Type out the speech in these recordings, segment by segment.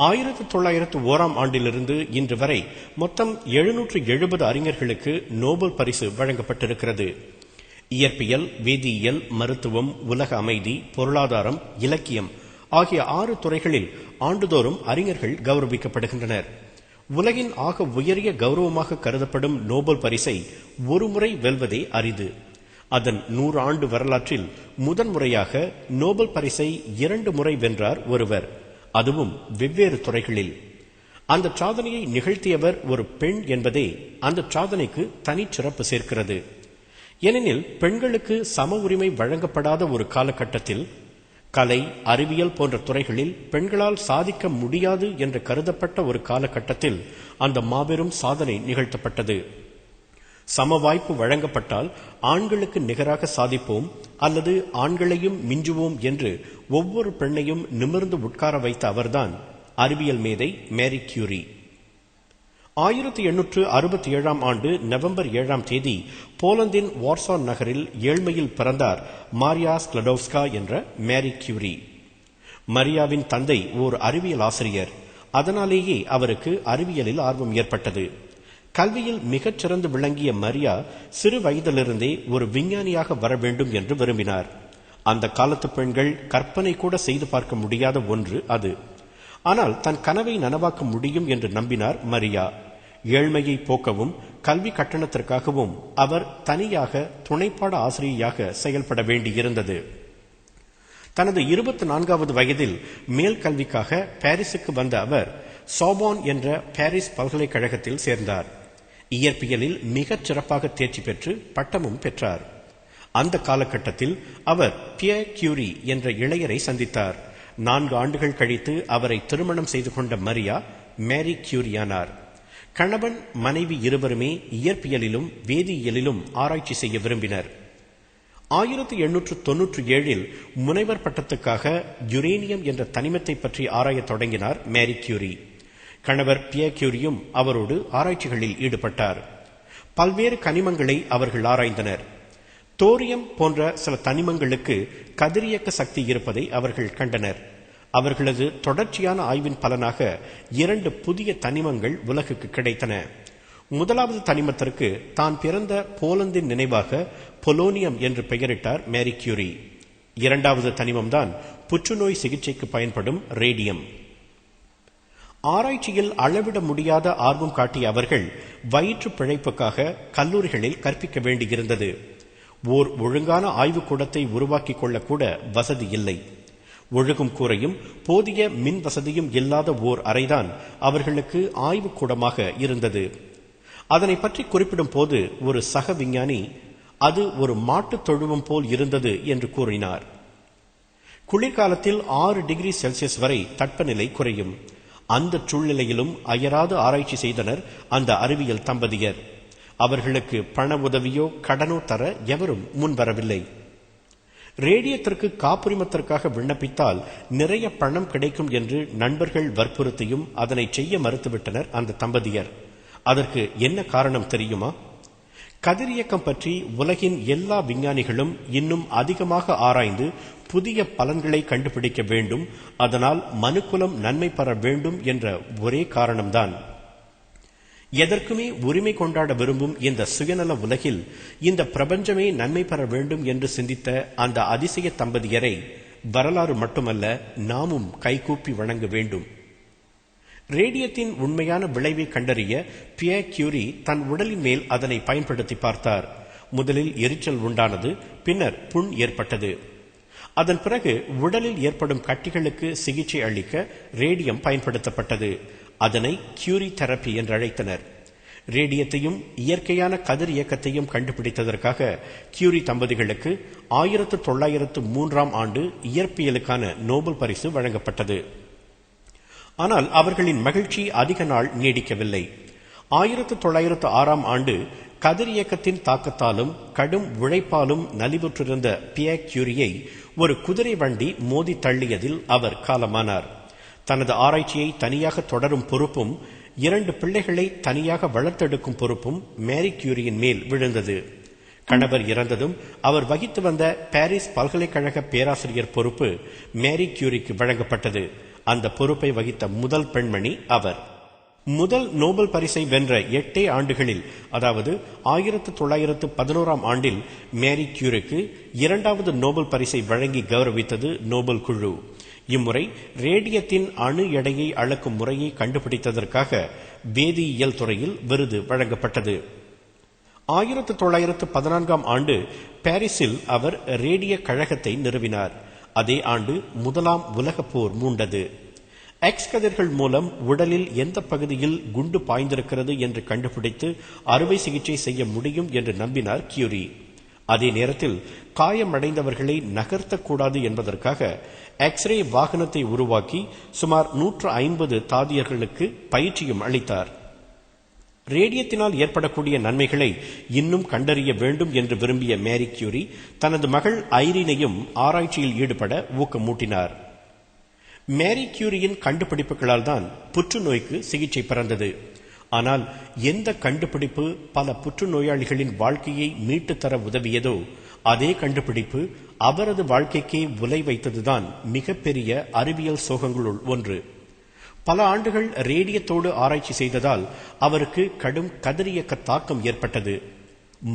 ஆயிரத்தி தொள்ளாயிரத்து ஓராம் ஆண்டிலிருந்து இன்று வரை மொத்தம் எழுநூற்று எழுபது அறிஞர்களுக்கு நோபல் பரிசு வழங்கப்பட்டிருக்கிறது. இயற்பியல் வேதியியல் மருத்துவம் உலக அமைதி பொருளாதாரம் இலக்கியம் ஆகிய ஆறு துறைகளில் ஆண்டுதோறும் அறிஞர்கள் கௌரவிக்கப்படுகின்றனர். உலகின் ஆக உயரிய கௌரவமாக கருதப்படும் நோபல் பரிசை ஒருமுறை வெல்வதே அரிது. அதன் நூறு ஆண்டு வரலாற்றில் முதன்முறையாக நோபல் பரிசை இரண்டு முறை வென்றார் ஒருவர். அதுவும் வெவ்வேறு துறைகளில். அந்த சாதனையை நிகழ்த்தியவர் ஒரு பெண் என்பதே அந்த சாதனைக்கு தனிச்சிறப்பு சேர்க்கிறது. ஏனெனில் பெண்களுக்கு சம உரிமை வழங்கப்படாத ஒரு காலகட்டத்தில் கலை அறிவியல் போன்ற துறைகளில் பெண்களால் சாதிக்க முடியாது என்று கருதப்பட்ட ஒரு காலகட்டத்தில் அந்த மாபெரும் சாதனை நிகழ்த்தப்பட்டது. சம வாய்ப்பு வழங்கப்பட்டால் ஆண்களுக்கு நிகராக சாதிப்போம் அல்லது ஆண்களையும் மிஞ்சுவோம் என்று ஒவ்வொரு பெண்ணையும் நிமிர்ந்து உட்கார வைத்த அவர்தான் அறிவியல் மேதை மேரி கியூரி. ஆயிரத்தி எண்ணூற்று அறுபத்தி ஏழாம் ஆண்டு நவம்பர் ஏழாம் தேதி போலந்தின் வார்சான் நகரில் ஏழ்மையில் பிறந்தார் மாரியா ஸ்லடோவ்ஸ்கா என்ற மேரி கியூரி. மரியாவின் தந்தை ஓர் அறிவியல் ஆசிரியர். அதனாலேயே அவருக்கு அறிவியலில் ஆர்வம் ஏற்பட்டது. கல்வியில் மிகச் சிறந்து விளங்கிய மரியா சிறு வயதிலிருந்தே ஒரு விஞ்ஞானியாக வர வேண்டும் என்று விரும்பினார். அந்த காலத்து பெண்கள் கற்பனை கூட செய்து பார்க்க முடியாத ஒன்று அது. ஆனால் தன் கனவை நனவாக்க முடியும் என்று நம்பினார் மரியா. ஏழ்மையை போக்கவும் கல்வி கட்டணத்திற்காகவும் அவர் தனியாக துணைப்பாட ஆசிரியையாக செயல்பட வேண்டியிருந்தது. தனது இருபத்தி நான்காவது வயதில் மேல் கல்விக்காக பாரிஸுக்கு வந்த அவர் சோபான் என்ற பாரிஸ் பல்கலைக்கழகத்தில் சேர்ந்தார். இயற்பியலில் மிகச் சிறப்பாக தேர்ச்சி பெற்று பட்டமும் பெற்றார். அந்த காலகட்டத்தில் அவர் பிய கியூரி என்ற இளையரை சந்தித்தார். நான்கு ஆண்டுகள் கழித்து அவரை திருமணம் செய்து கொண்ட மரியா மேரி கியூரியானார் கணவன் மனைவி இருவருமே இயற்பியலிலும் வேதியியலிலும் ஆராய்ச்சி செய்ய விரும்பினர். ஆயிரத்தி எண்ணூற்று தொன்னூற்று ஏழில் முனைவர் பட்டத்துக்காக யுரேனியம் என்ற தனிமத்தை பற்றி ஆராயத் தொடங்கினார் மேரி கியூரி கணவர் பியக்யூரியும் அவரோடு ஆராய்ச்சிகளில் ஈடுபட்டார். பல்வேறு கனிமங்களை அவர்கள் ஆராய்ந்தனர். தோரியம் போன்ற சில தனிமங்களுக்கு கதிரியக்க சக்தி இருப்பதை அவர்கள் கண்டனர். அவர்களது தொடர்ச்சியான ஆய்வின் பலனாக இரண்டு புதிய தனிமங்கள் உலகுக்கு கிடைத்தன. முதலாவது தனிமத்திற்கு தான் பிறந்த போலந்தின் நினைவாக பொலோனியம் என்று பெயரிட்டார் மேரி கியூரி. இரண்டாவது தனிமம்தான் புற்றுநோய் சிகிச்சைக்கு பயன்படும் ரேடியம். ஆராய்ச்சியில் அளவிட முடியாத ஆர்வம் காட்டிய அவர்கள் வயிற்று பிழைப்புக்காக கல்லூரிகளில் கற்பிக்க வேண்டியிருந்தது. ஓர் ஒழுங்கான ஆய்வுக்கூடத்தை உருவாக்கிக் கொள்ளக்கூட வசதி இல்லை. ஒழுகும் கூரையும் போதிய மின் வசதியும் இல்லாத ஓர் அறைதான் அவர்களுக்கு ஆய்வுக்கூடமாக இருந்தது. அதனை பற்றி குறிப்பிடும் போது ஒரு சக விஞ்ஞானி அது ஒரு மாட்டுத் தொழுவம் போல் இருந்தது என்று கூறினார். குளிர்காலத்தில் ஆறு டிகிரி செல்சியஸ் வரை தட்பநிலை குறையும். அந்த சூழ்நிலையிலும் அயராது ஆராய்ச்சி செய்தனர் அந்த அறிவியல் தம்பதியர். அவர்களுக்கு பண உதவியோ கடனோ தர எவரும் முன்வரவில்லை. ரேடியத்திற்கு காப்புரிமத்திற்காக விண்ணப்பித்தால் நிறைய பணம் கிடைக்கும் என்று நண்பர்கள் வற்புறுத்தியும் அதனை செய்ய மறுத்துவிட்டனர் அந்த தம்பதியர். அதற்கு என்ன காரணம் தெரியுமா? கதிரியக்கம் பற்றி உலகின் எல்லா விஞ்ஞானிகளும் இன்னும் அதிகமாக ஆராய்ந்து புதிய பலன்களை கண்டுபிடிக்க வேண்டும். அதனால் மனுக்குலம் நன்மை பெற வேண்டும் என்ற ஒரே காரணம்தான். எதற்குமே உரிமை கொண்டாட விரும்பும் இந்த சுயநல உலகில் இந்த பிரபஞ்சமே நன்மை பெற வேண்டும் என்று சிந்தித்த அந்த அதிசய தம்பதியரை வரலாறு மட்டுமல்ல நாமும் கைகூப்பி வணங்க வேண்டும். ரேடியத்தின் உண்மையான விளைவை கண்டறிய பிய கியூரி தன் உடலின் மேல் அதனை பயன்படுத்தி பார்த்தார். முதலில் எரிச்சல் உண்டானது பின்னர் புண் ஏற்பட்டது. அதன் பிறகு உடலில் ஏற்படும் கட்டிகளுக்கு சிகிச்சை அளிக்க ரேடியம் பயன்படுத்தப்பட்டது. அதனை கியூரி தெரப்பி என்று அழைத்தனர். ரேடியத்தையும் இயற்கையான கதிர் இயக்கத்தையும் கண்டுபிடித்ததற்காக கியூரி தம்பதிகளுக்கு ஆயிரத்து தொள்ளாயிரத்து மூன்றாம் ஆண்டு இயற்பியலுக்கான நோபல் பரிசு வழங்கப்பட்டது. ஆனால் அவர்களின் மகிழ்ச்சி அதிக நாள் நீடிக்கவில்லை. ஆயிரத்து தொள்ளாயிரத்து ஆறாம் ஆண்டு கதிர் இயக்கத்தின் தாக்கத்தாலும் கடும் உழைப்பாலும் நலிவுற்றிருந்த பிய கியூரியை ஒரு குதிரை வண்டி மோதி தள்ளியதில் அவர் காலமானார். தனது ஆராய்ச்சியை தனியாக தொடரும் பொறுப்பும் இரண்டு பிள்ளைகளை தனியாக வளர்த்தெடுக்கும் பொறுப்பும் மேரி கியூரியின் மேல் விழுந்தது. கணவர் இறந்ததும் அவர் வகித்து வந்த பாரிஸ் பல்கலைக்கழக பேராசிரியர் பொறுப்பு மேரி கியூரிக்கு வழங்கப்பட்டது. அந்த பொறுப்பை வகித்த முதல் பெண்மணி அவர். முதல் நோபல் பரிசை வென்ற எட்டே ஆண்டுகளில் அதாவது ஆயிரத்து தொள்ளாயிரத்து பதினோராம் ஆண்டில் மேரி கியூருக்கு இரண்டாவது நோபல் பரிசை வழங்கி கௌரவித்தது நோபல் குழு. இம்முறை ரேடியத்தின் அணு எடையை அளக்கும் முறையை கண்டுபிடித்ததற்காக வேதியியல் துறையில் விருது வழங்கப்பட்டது. ஆயிரத்து தொள்ளாயிரத்து பதினான்காம் ஆண்டு பாரிஸில் அவர் ரேடிய கழகத்தை நிறுவினார். அதே ஆண்டு முதலாம் உலகப் போர் மூண்டது. எக்ஸ் கதிர்கள் மூலம் உடலில் எந்த பகுதியில் குண்டு பாய்ந்திருக்கிறது என்று கண்டுபிடித்து அறுவை சிகிச்சை செய்ய முடியும் என்று நம்பினார் கியூரி. அதே நேரத்தில் காயமடைந்தவர்களை நகர்த்தக்கூடாது என்பதற்காக எக்ஸ்ரே வாகனத்தை உருவாக்கி சுமார் நூற்று ஐம்பது தாதியர்களுக்கு பயிற்சியும் அளித்தார். ரேடியத்தினால் ஏற்படக்கூடிய நன்மைகளை இன்னும் கண்டறிய வேண்டும் என்று விரும்பிய மேரி கியூரி தனது மகள் ஐரினையும் ஆராய்ச்சியில் ஈடுபட ஊக்கமூட்டினார். மேரி கியூரியின் கண்டுபிடிப்புகளால் தான் புற்றுநோய்க்கு சிகிச்சை பிறந்தது. ஆனால் எந்த கண்டுபிடிப்பு பல புற்றுநோயாளிகளின் வாழ்க்கையை மீட்டுத்தர உதவியதோ அதே கண்டுபிடிப்பு அவரது வாழ்க்கைக்கே உலை வைத்ததுதான் மிகப்பெரிய அறிவியல் சோகங்களுள் ஒன்று. பல ஆண்டுகள் ரேடியத்தோடு ஆராய்ச்சி செய்ததால் அவருக்கு கடும் கதிரியக்க தாக்கம் ஏற்பட்டது.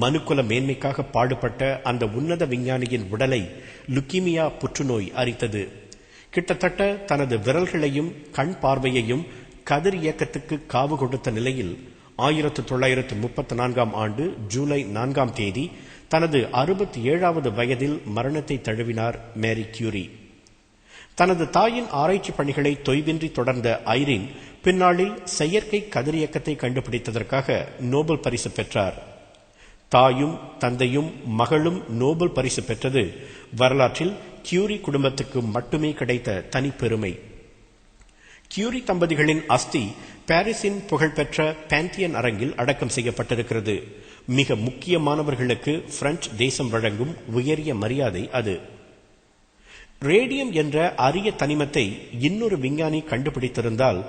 மனுக்குல மேன்மைக்காக பாடுபட்ட அந்த உன்னத விஞ்ஞானியின் உடலை லுக்கிமியா புற்றுநோய் அரித்தது. கிட்டத்தட்ட தனது விரல்களையும் கண் பார்வையையும் கதிர் இயக்கத்துக்கு காவு கொடுத்த நிலையில் ஆயிரத்து தொள்ளாயிரத்து முப்பத்தி நான்காம் ஆண்டு ஜூலை நான்காம் தேதி தனது அறுபத்தி ஏழாவது வயதில் மரணத்தை தழுவினார் மேரி கியூரி. தனது தாயின் ஆராய்ச்சி பணிகளை தொய்வின்றி தொடர்ந்த ஐரின் பின்னாளில் செயற்கை கதிரியக்கத்தை கண்டுபிடித்ததற்காக நோபல் பரிசு பெற்றார். தாயும் தந்தையும் மகளும் நோபல் பரிசு பெற்றது வரலாற்றில் கியூரி குடும்பத்துக்கு மட்டுமே கிடைத்த தனிப்பெருமை. கியூரி தம்பதிகளின் அஸ்தி பாரிஸின் புகழ்பெற்ற பேந்தியன் அரங்கில் அடக்கம் செய்யப்பட்டிருக்கிறது. மிக முக்கியமானவர்களுக்கு பிரெஞ்சு தேசம் வழங்கும் உயரிய மரியாதை அது. ரேடியம் என்ற அரிய தனிமத்தை இன்னொரு விஞ்ஞானி கண்டுபிடித்திருந்தால்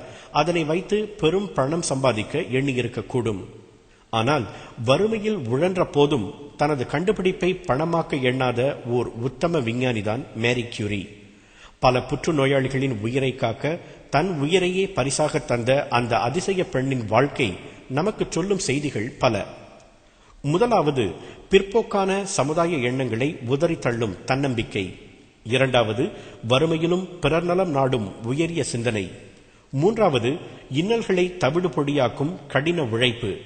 அதனை வைத்து பெரும் பணம் சம்பாதிக்க எண்ணியிருக்கக்கூடும். ஆனால் வறுமையில் உழன்ற போதும் தனது கண்டுபிடிப்பை பணமாக்க எண்ணாத ஓர் உத்தம விஞ்ஞானிதான் மேரி கியூரி. பல புற்றுநோயாளிகளின் உயிரை காக்க தன் உயிரையே பரிசாக தந்த அந்த அதிசய பெண்ணின் வாழ்க்கை நமக்கு சொல்லும் செய்திகள் பல. முதலாவது பிற்போக்கான சமுதாய எண்ணங்களை உதறி தள்ளும் தன்னம்பிக்கை. இரண்டாவது வறுமையிலும் பிறர் நலம் நாடும் உயரிய சிந்தனை. மூன்றாவது இன்னல்களை தவிடு பொடியாக்கும் கடின உழைப்பு.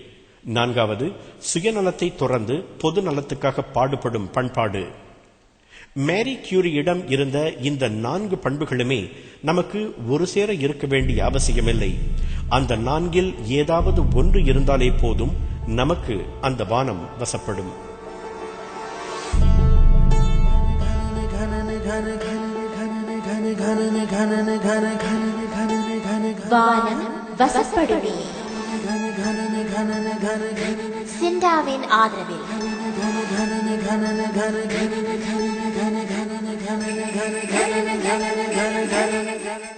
நான்காவது சுயநலத்தை துறந்து பொது நலத்துக்காக பாடுபடும் பண்பாடு. மேரி கியூரியிடம் இருந்த இந்த நான்கு பண்புகளுமே நமக்கு ஒரு சேர இருக்க வேண்டிய அவசியமில்லை. அந்த நான்கில் ஏதாவது ஒன்று இருந்தாலே போதும் நமக்கு அந்த வானம் வசப்படும். வானம் வசப்படுவே சிண்டாவின் ஆதரவில் Thank you.